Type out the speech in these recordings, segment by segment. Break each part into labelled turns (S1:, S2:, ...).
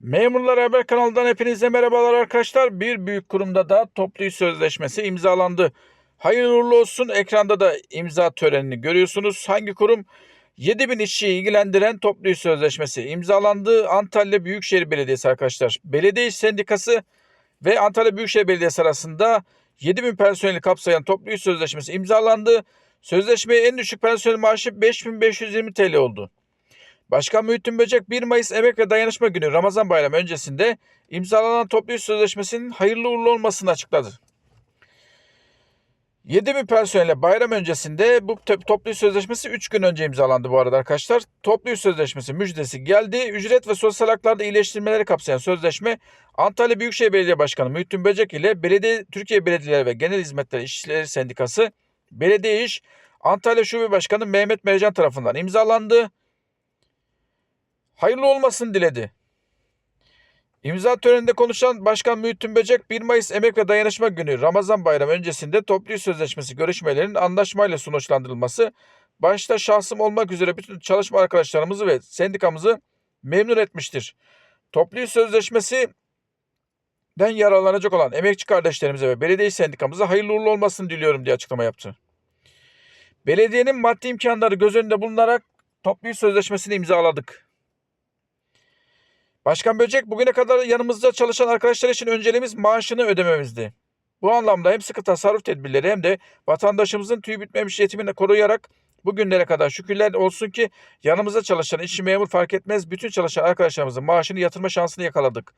S1: Memurlar Haber kanalından hepinize merhabalar arkadaşlar. Bir büyük kurumda da toplu iş sözleşmesi imzalandı. Hayırlı uğurlu olsun. Ekranda da imza törenini görüyorsunuz. Hangi kurum? 7000 işçiyi ilgilendiren toplu iş sözleşmesi imzalandı. Antalya Büyükşehir Belediyesi arkadaşlar. Belediye İş Sendikası ve Antalya Büyükşehir Belediyesi arasında 7000 personeli kapsayan toplu iş sözleşmesi imzalandı. Sözleşmeye en düşük personel maaşı 5520 TL oldu. Başkan Muhittin Böcek 1 Mayıs Emek ve Dayanışma Günü Ramazan Bayramı öncesinde imzalanan toplu iş sözleşmesinin hayırlı uğurlu olmasını açıkladı. 7000 personelle bayram öncesinde bu toplu iş sözleşmesi 3 gün önce imzalandı bu arada arkadaşlar. Toplu iş sözleşmesi müjdesi geldi. Ücret ve sosyal haklarda iyileştirmeleri kapsayan sözleşme Antalya Büyükşehir Belediye Başkanı Muhittin Böcek ile Belediye Türkiye Belediyeleri ve Genel Hizmetler İşçileri Sendikası Belediye İş Antalya Şube Başkanı Mehmet Mercan tarafından imzalandı hayırlı olmasını diledi. İmza töreninde konuşan Başkan Muhittin Böcek 1 Mayıs Emek ve Dayanışma Günü Ramazan Bayramı öncesinde toplu sözleşmesi görüşmelerinin anlaşmayla sonuçlandırılması başta şahsım olmak üzere bütün çalışma arkadaşlarımızı ve sendikamızı memnun etmiştir. Toplu sözleşmesi den yararlanacak olan emekçi kardeşlerimize ve belediye sendikamıza hayırlı uğurlu olmasını diliyorum diye açıklama yaptı. Belediyenin maddi imkanları göz önünde bulunarak toplu sözleşmesini imzaladık. Başkan Böcek bugüne kadar yanımızda çalışan arkadaşlar için önceliğimiz maaşını ödememizdi. Bu anlamda hem sıkı tasarruf tedbirleri hem de vatandaşımızın tüy bitmemiş yetimini koruyarak bugünlere kadar şükürler olsun ki yanımızda çalışan işçi memur fark etmez bütün çalışan arkadaşlarımızın maaşını yatırma şansını yakaladık.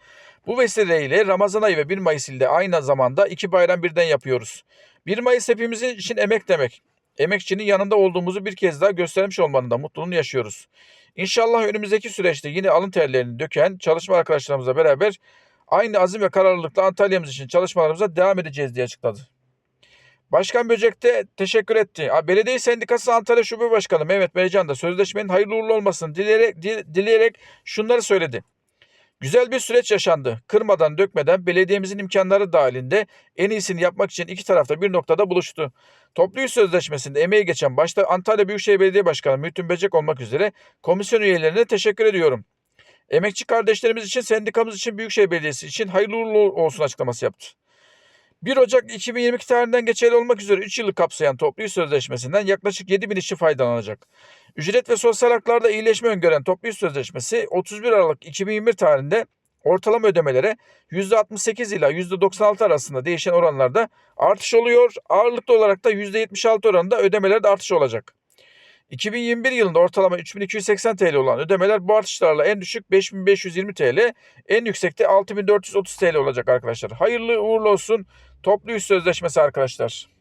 S1: Bu vesileyle Ramazan ayı ve 1 Mayıs ile aynı zamanda iki bayram birden yapıyoruz. 1 Mayıs hepimizin için emek demek. Emekçinin yanında olduğumuzu bir kez daha göstermiş olmanın da mutluluğunu yaşıyoruz. İnşallah önümüzdeki süreçte yine alın terlerini döken çalışma arkadaşlarımızla beraber aynı azim ve kararlılıkla Antalya'mız için çalışmalarımıza devam edeceğiz diye açıkladı. Başkan Böcek de teşekkür etti. Belediye Sendikası Antalya Şube Başkanı Mehmet Merican da sözleşmenin hayırlı uğurlu olmasını dileyerek, dil- dileyerek şunları söyledi. Güzel bir süreç yaşandı. Kırmadan dökmeden belediyemizin imkanları dahilinde en iyisini yapmak için iki tarafta bir noktada buluştu. Toplu iş sözleşmesinde emeği geçen başta Antalya Büyükşehir Belediye Başkanı Mühtün Becek olmak üzere komisyon üyelerine teşekkür ediyorum. Emekçi kardeşlerimiz için, sendikamız için, Büyükşehir Belediyesi için hayırlı uğurlu olsun açıklaması yaptı. 1 Ocak 2022 tarihinden geçerli olmak üzere 3 yıllık kapsayan toplu iş sözleşmesinden yaklaşık 7 bin işçi faydalanacak. Ücret ve sosyal haklarda iyileşme öngören toplu iş sözleşmesi 31 Aralık 2021 tarihinde ortalama ödemelere %68 ila %96 arasında değişen oranlarda artış oluyor. Ağırlıklı olarak da %76 oranında ödemelerde artış olacak. 2021 yılında ortalama 3280 TL olan ödemeler bu artışlarla en düşük 5520 TL, en yüksekte 6430 TL olacak arkadaşlar. Hayırlı uğurlu olsun toplu iş sözleşmesi arkadaşlar.